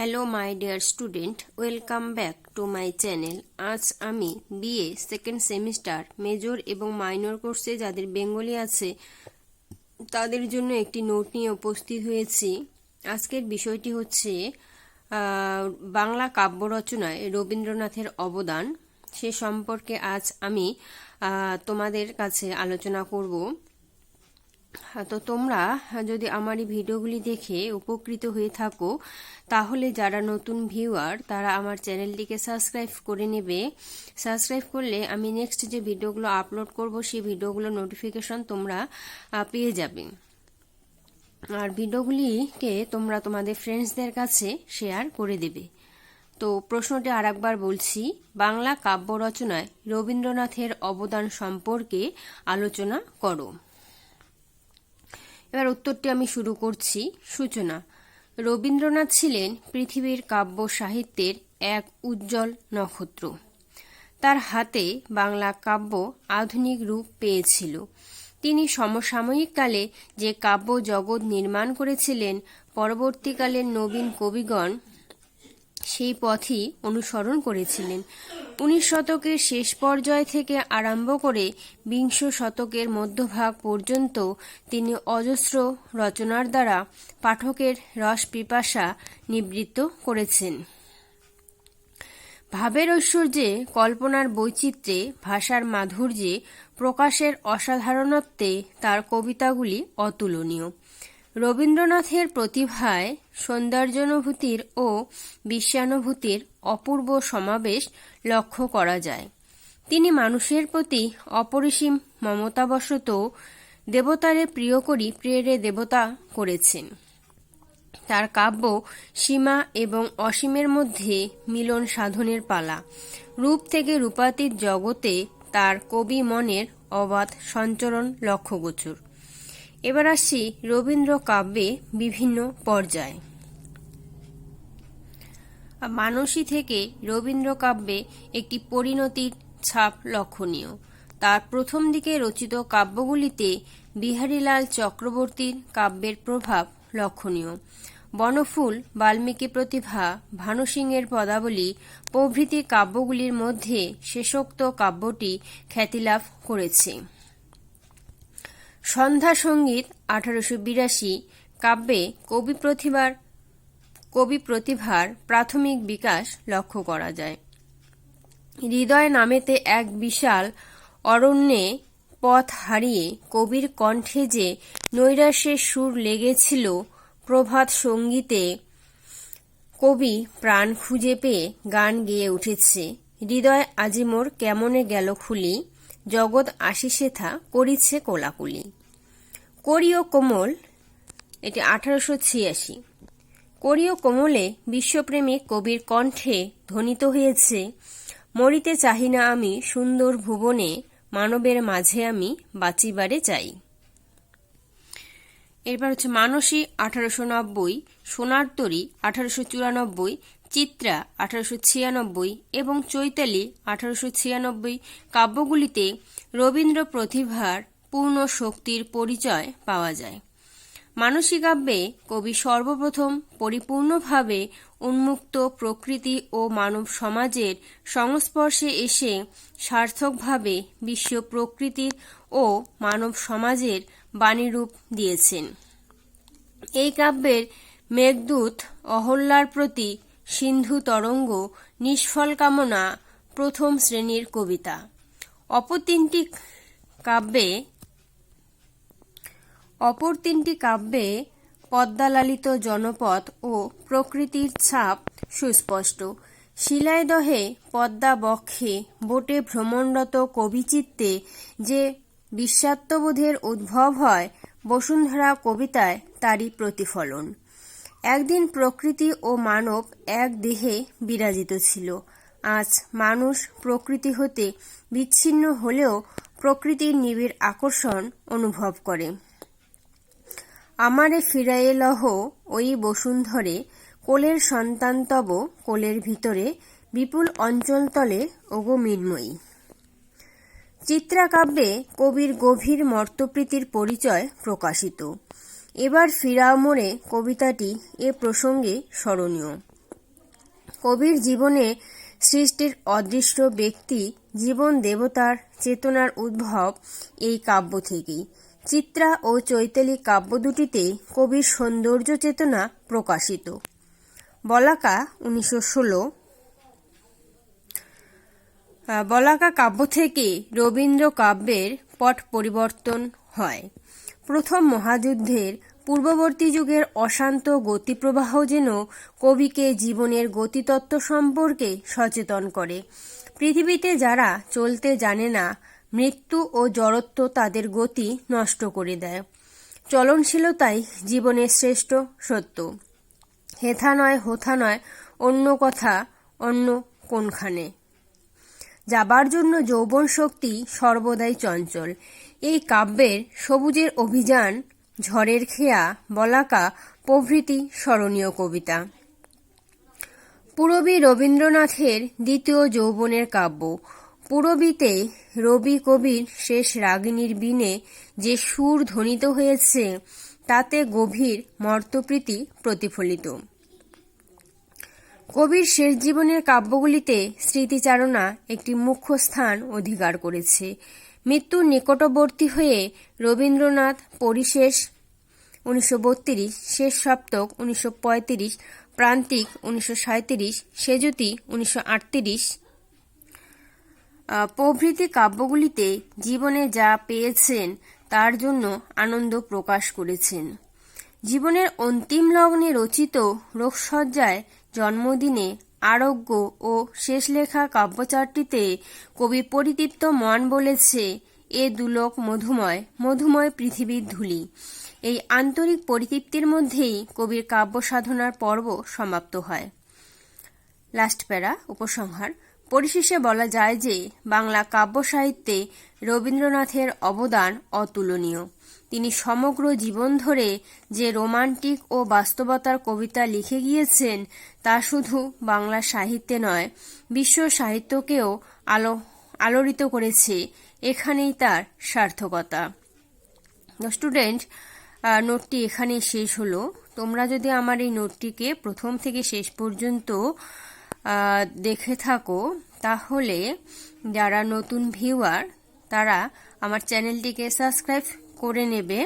Hello my dear student welcome back to my channel আজ আমি BA second semester major এবং minor কোর্সে যাদের বেঙ্গলি আছে, তাদের জন্য একটি নোট নিয়ে উপস্থিত হয়েছি। আজকের বিষয়টি হচ্ছে বাংলা কাব্য রচনায় রবীন্দ্রনাথের অবদান। সে সম্পর্কে আজ আমি তোমাদের কাছে আলোচনা করব। তো তোমরা যদি আমার এই ভিডিওগুলি দেখে উপকৃত হয়ে থাকো, তাহলে যারা নতুন ভিউয়ার তারা আমার চ্যানেলটিকে সাবস্ক্রাইব করে নেবে। সাবস্ক্রাইব করলে আমি নেক্সট যে ভিডিওগুলো আপলোড করব, সেই ভিডিওগুলো নোটিফিকেশন তোমরা পেয়ে যাবে। আর ভিডিওগুলিকে তোমরা তোমাদের ফ্রেন্ডসদের কাছে শেয়ার করে দেবে। তো প্রশ্নটি আরেকবার বলছি, বাংলা কাব্য রচনায় রবীন্দ্রনাথের অবদান সম্পর্কে আলোচনা করো। এবার উত্তরটি আমি শুরু করছি, সূচনা। রবীন্দ্রনাথ ছিলেন পৃথিবীর কাব্য সাহিত্যের এক উজ্জ্বল নক্ষত্র। তার হাতে বাংলা কাব্য আধুনিক রূপ পেয়েছিল। তিনি সমসাময়িককালে যে কাব্য জগৎ নির্মাণ করেছিলেন পরবর্তীকালের নবীন কবিগণ সেই পথই অনুসরণ করেছিলেন। উনিশ শতকের শেষ পর্যায় থেকে আরম্ভ করে বিংশ শতকের মধ্যভাগ পর্যন্ত তিনি অজস্র রচনার দ্বারা পাঠকের রস পিপাসা নিবৃত্ত করেছেন। ভাবের ঐশ্বর্যে, কল্পনার বৈচিত্র্যে, ভাষার মাধুর্যে, প্রকাশের অসাধারণত্বে তার কবিতাগুলি অতুলনীয়। রবীন্দ্রনাথের প্রতিভায় সৌন্দর্যানুভূতির ও বিশ্বানুভূতির অপূর্ব সমাবেশ লক্ষ্য করা যায়। তিনি মানুষের প্রতি অপরিসীম মমতাবশত দেবতারে প্রিয় করি প্রিয়রে দেবতা করেছেন। তার কাব্য সীমা এবং অসীমের মধ্যে মিলন সাধনের পালা। রূপ থেকে রূপাতীত জগতে তার কবি মনের অবাধ সঞ্চরণ লক্ষ্যগোচর। এবার আসি রবীন্দ্র কাব্যে বিভিন্ন পর্যায়। মানসী থেকে রবীন্দ্র কাব্যে একটি পরিণতির ছাপ লক্ষণীয়। তার প্রথম দিকে রচিত কাব্যগুলিতে বিহারীলাল চক্রবর্তীর কাব্যের প্রভাব লক্ষণীয়। বনফুল, বাল্মীকি প্রতিভা, ভানু সিংয়ের পদাবলী প্রভৃতি কাব্যগুলির মধ্যে শেষোক্ত কাব্যটি খ্যাতিলাভ করেছে। সন্ধ্যা সংগীত আঠারোশো বিরাশি, কাব্যে কবি প্রতিভার কবি প্রতিভার প্রাথমিক বিকাশ লক্ষ্য করা যায়। হৃদয় নামেতে এক বিশাল অরণ্যে পথ হারিয়ে কবির কণ্ঠে যে নৈরাশ্যের সুর লেগেছিল প্রভাত সঙ্গীতে, কবি প্রাণ খুঁজে পেয়ে গান গেয়ে উঠেছে। হৃদয় আজি মোর কেমনে গেল খুলি, জগৎ আশিসে থা করিছে কোলাকুলি। করিও কোমল এটি আঠারোশো ছিয়াশি। করিও কোমলে বিশ্বপ্রেমিক কবির কণ্ঠে ধ্বনিত হয়েছে, মরিতে চাহি না আমি সুন্দর ভুবনে, মানবের মাঝে আমি বাঁচিবারে চাই। এরপর হচ্ছে মানসী, আঠারোশো নব্বই, সোনার তরী, আঠারোশো চুরানব্বই, চিত্রা, আঠারোশো ছিয়ানব্বই এবং চৈতালি, আঠারোশো ছিয়ানব্বই। কাব্যগুলিতে রবীন্দ্র প্রতিভার পূর্ণ শক্তির পরিচয় পাওয়া যায়। মানসী কাব্যে কবি সর্বপ্রথম পরিপূর্ণভাবে উন্মুক্ত প্রকৃতি ও মানব সমাজের সংস্পর্শে এসে সার্থকভাবে বিশ্ব প্রকৃতির ও মানব সমাজের বাণীরূপ দিয়েছেন। এই কাব্যের মেঘদূত অহল্যার প্রতি সিন্ধু তরঙ্গ নিষ্ফল কামনা প্রথম শ্রেণির কবিতা। অপর তিনটি কাব্যে অপর তিনটি কাব্যে পদ্মালালিত জনপদ ও প্রকৃতির ছাপ সুস্পষ্ট। শিলাইদহে পদ্মা বক্ষে বোটে ভ্রমণরত কবিচিত্তে যে বিশ্বাত্মবোধের উদ্ভব হয়, বসুন্ধরা কবিতায় তারই প্রতিফলন। একদিন প্রকৃতি ও মানব এক দেহে বিরাজিত ছিল। আজ মানুষ প্রকৃতি হতে বিচ্ছিন্ন হলেও প্রকৃতির নিবিড় আকর্ষণ অনুভব করে। আমারে ফিরাইয়ে লহ ওই বসুন্ধরে, কোলের সন্তান তব কোলের ভিতরে, বিপুল অঞ্চলতলে ওগো মৃন্ময়ী। চিত্রাকাব্যে কবির গভীর মর্তপ্রীতির পরিচয় প্রকাশিত। এবার ফিরাও মোড়ে কবিতাটি এ প্রসঙ্গে স্মরণীয়। কবির জীবনে সৃষ্টির অদৃশ্য ব্যক্তি, জীবন দেবতার চেতনার উদ্ভব এই কাব্য থেকেই। চিত্রা ও চৈতালি কাব্য দুটিতে কবির সৌন্দর্য চেতনা প্রকাশিত। বলাকা উনিশশো ষোলো। বলাকা কাব্য থেকে রবীন্দ্র কাব্যের পট পরিবর্তন হয়। প্রথম মহাযুদ্ধের পূর্ববর্তী যুগের অশান্ত গতিপ্রবাহ যেন কবিকে জীবনের গতিতত্ত্ব সম্পর্কে সচেতন করে। পৃথিবীতে যারা চলতে জানে না মৃত্যু ও জড়ত্ব তাদের গতি নষ্ট করে দেয়। চলনশীলতাই জীবনের শ্রেষ্ঠ সত্য। হেথা নয়, হোথা নয়, অন্য কথা, অন্য কোনখানে। যাবার জন্য যৌবন শক্তি সর্বদাই চঞ্চল। এই কাব্যের সবুজের অভিযান, ঝড়ের খেয়া, বলাকা প্রভৃতি স্মরণীয় কবিতা। পূরবী রবীন্দ্রনাথের দ্বিতীয় যৌবনের কাব্য। পুরবীতে রবি কবির শেষ রাগিনীর বিনে যে সুর ধ্বনিত হয়েছে, তাতে গভীর মর্তপ্রীতি প্রতিফলিত। কবির শেষ জীবনের কাব্যগুলিতে স্মৃতিচারণা একটি মুখ্য স্থান অধিকার করেছে। মৃত্যুর নিকটবর্তী হয়ে রবীন্দ্রনাথ পরিশেষ উনিশশো বত্রিশ, শেষ সপ্তক উনিশশো পঁয়ত্রিশ, প্রান্তিক উনিশশো সেজুতি উনিশশো প্রভৃতি কাব্যগুলিতে জীবনে যা পেয়েছেন, তার জন্য আনন্দ প্রকাশ করেছেন। জীবনের অন্তিম লগ্নে রচিত রোগসজ্জায় জন্মদিনে আরোগ্য ও শেষ লেখা কাব্যচারটিতে কবি পরিতৃপ্ত মন বলেছে, এ দুলোক মধুময় মধুময় পৃথিবীর ধুলি। এই আন্তরিক পরিতৃপ্তির মধ্যেই কবির কাব্য সাধনার পর্ব সমাপ্ত হয়। লাস্ট প্যারা, উপসংহার। পরিশেষে বলা যায় যে বাংলা কাব্য সাহিত্যে রবীন্দ্রনাথের অবদান অতুলনীয়। তিনি সমগ্র জীবন ধরে যে রোমান্টিক ও বাস্তবতার কবিতা লিখে গিয়েছেন, তা শুধু বাংলা সাহিত্যে নয়, বিশ্ব সাহিত্যকেও আলো, আলোড়িত করেছে। এখানেই তার সার্থকতা। স্টুডেন্ট নোটটি এখানেই শেষ হলো। তোমরা যদি আমার এই নোটটিকে প্রথম থেকে শেষ পর্যন্ত দেখে থাকো। তাহলে যারা নতুন ভিউয়ার তারা আমার চ্যানেলটিকে সাবস্ক্রাইব করে নেবে।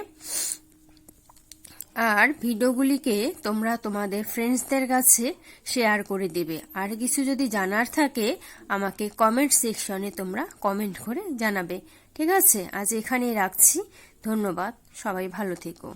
আর ভিডিওগুলিকে তোমরা তোমাদের ফ্রেন্ডসদের কাছে শেয়ার করে দেবে। আর কিছু যদি জানার থাকে, আমাকে কমেন্ট সেকশনে তোমরা কমেন্ট করে জানাবে। ঠিক আছে? আজ এখানেই রাখছি। ধন্যবাদ। সবাই ভালো থেকো।